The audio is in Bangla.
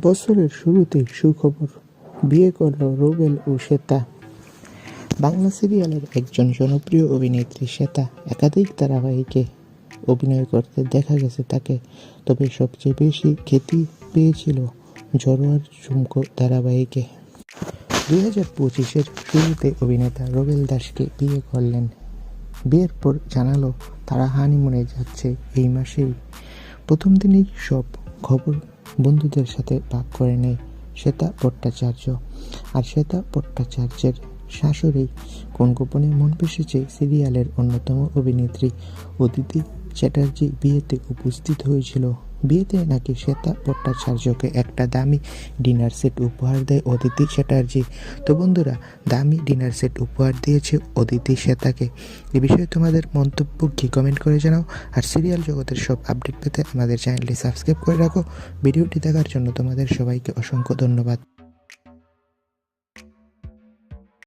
বছরের শুরুতেই সুখবর, বিয়ে করল রুবেল ও শ্বেতা। বাংলা সিরিয়ালের একজন জনপ্রিয় অভিনেত্রী শ্বেতা একাধিক ধারাবাহিকে অভিনয় করতে দেখা গেছে তাকে, তবে সবচেয়ে বেশি খ্যাতি পেয়েছিল জরোয়ার ঝুমকো ধারাবাহিকে। দুই হাজার পঁচিশের শুরুতে অভিনেতা রুবেল দাসকে বিয়ে করলেন। বিয়ের পর জানালো, তারা হানিমুনে যাচ্ছে এই মাসেই। প্রথম দিনেই সব খবর বন্ধুদের সাথে ভাগ করে নেয়। শ্বেতা ভট্টাচার্য। আর শ্বেতা ভট্টাচার্যের শাশুড়ি কোন গোপনে মন পেশেছে সিরিয়ালের অন্যতম অভিনেত্রী? অদিতি চ্যাটার্জি বিয়েতে উপস্থিত হয়েছিল। বিয়েতে নাকি শ্বেতা ভট্টাচার্যকে একটা দামি ডিনার সেট উপহার দেয় অদিতি চ্যাটার্জি তো বন্ধুরা, দামি ডিনার সেট উপহার দিয়েছে অদিতি শ্বেতাকে। এ বিষয়ে তোমাদের মন্তব্য কি কমেন্ট করে জানাও। আর সিরিয়াল জগতের সব আপডেট পেতে আমাদের চ্যানেলটি সাবস্ক্রাইব করে রাখো। ভিডিওটি দেখার জন্য তোমাদের সবাইকে অসংখ্য ধন্যবাদ।